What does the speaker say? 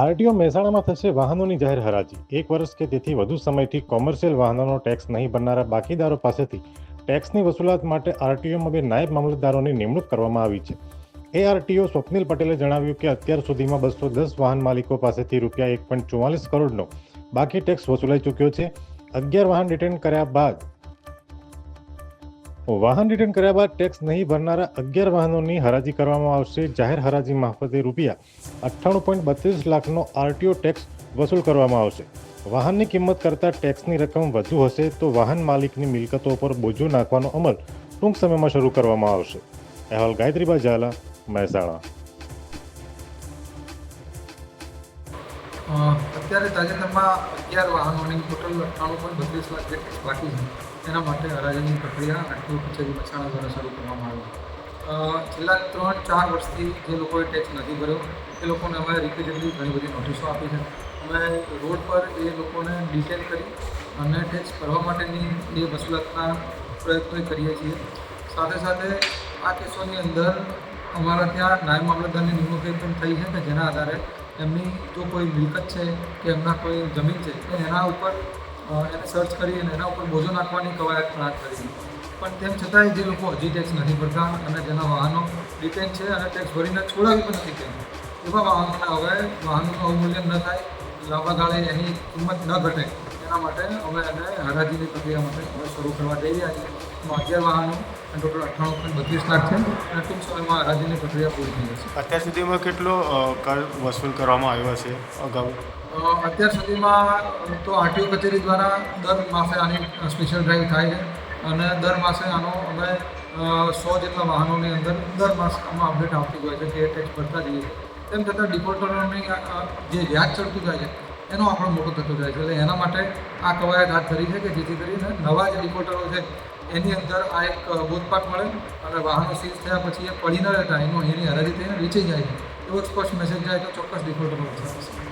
RTO મહેસાણામાં થશે વાહનોની જાહેર હરાજી. એક વર્ષ કે તેથી વધુ સમયથી કોમર્શિયલ વાહનોનો ટેક્સ નહીં ભરનારા બાકીદારો પાસેથી ટેક્સની વસૂલાત માટે આરટીઓમાં બે નાયબ મામલતદારોની નિમણૂક કરવામાં આવી છે. એ આરટીઓ સ્વપ્નિલ પટેલે જણાવ્યું કે અત્યાર સુધીમાં બસો દસ વાહન માલિકો પાસેથી રૂપિયા એક પોઈન્ટ કરોડનો બાકી ટેક્સ વસૂલાઈ ચૂક્યો છે. અગિયાર વાહન રિટર્ન કર્યા બાદ વાહન રિટર્ન કર્યા બાદ ટેક્સ નહીં ભરનારા અગિયાર વાહનોની હરાજી કરવામાં આવશે. જાહેર હરાજી મારફતે રૂપિયા અઠ્ઠાણું પોઈન્ટ બત્રીસ લાખનો આરટીઓ ટેક્સ વસૂલ કરવામાં આવશે. વાહનની કિંમત કરતાં ટેક્સની રકમ વધુ હશે તો વાહન માલિકની મિલકતો પર બોજો નાખવાનો અમલ ટૂંક સમયમાં શરૂ કરવામાં આવશે. અહેવાલ ગાયત્રીબા ઝાલા, મહેસાણા. અત્યારે તાજેતરમાં અગિયાર વાહનોની ટોટલ અઠ્ઠાણું પોઈન્ટ બત્રીસ લાખ જે ટેક્સ બાકી છે. એના માટે હરાજીની પ્રક્રિયા આટલું કચેરી મહેસાણા દ્વારા શરૂ કરવામાં આવી. છેલ્લા ત્રણ ચાર વર્ષથી જે લોકોએ ટેક્સ નથી ભર્યો, એ લોકોને અમે રિપીટેડલી ઘણી બધી નોટિસો આપી છે. અમે રોડ પર એ લોકોને ડિટેલ કરી અને ટેક્સ ભરવા માટેની એ વસૂલાતના પ્રયત્નો કરીએ છીએ. સાથે સાથે આ કેસોની અંદર અમારા ત્યાં નાયબ મામલતદારની નિમણૂક પણ થઈ છે કે જેના આધારે એમની જો કોઈ મિલકત છે કે એમના કોઈ જમીન છે એના ઉપર એને સર્ચ કરી અને એના ઉપર બોજો નાખવાની કવાયત હાથ કરી પણ તેમ છતાંય જે લોકો હજી ટેક્સ નથી ભરતા અને જેના વાહનો ડિટેન છે અને ટેક્સ ભરીને છોડાવી પણ નથી તેમ એવા વાહનોને હવે વાહનોનું અવમૂલ્યન ન થાય, લાંબા ગાળે એની કિંમત ન ઘટે. એના માટે અમે એને હરાજીની પ્રક્રિયા માટે હવે શરૂ કરવા જઈ રહ્યા છીએ. અગિયાર વાહનો ટોટલ અઠ્ઠાણું પોઈન્ટ બત્રીસ લાખ છે. અને ટૂંક સમયમાં હરાજીની પ્રક્રિયા પૂરી થઈ જશે. અત્યાર સુધીમાં કેટલો કર વસૂલ કરવામાં આવ્યો છે અગાઉ? અત્યાર સુધીમાં તો આરટીઓ કચેરી દ્વારા દર માસે આની સ્પેશિયલ ડ્રાઈવ થાય છે. અને દર માસે આનો અમે સો જેટલા વાહનોની અંદર દર માસ આમાં અપડેટ આવતી હોય છે કે ટેક્સ ભરતા જઈએ. તેમ છતાં અ, જે વ્યાજ ચડતું જાય છે એનો આપણો મોટો થતો જાય છે. એટલે એના માટે આ કવાયત હાથ ધરી છે કે જેથી કરીને નવા જે રિપોર્ટરો છે એની અંદર આ એક બોધપાઠ મળે અને વાહનો સીઝ થયા પછી એ પડી ન રહેતા. એનો એની હરાજી થઈને વેચી જાય. એવો સ્પષ્ટ મેસેજ જાય તો ચોક્કસ ડિફોલ્ટ થશે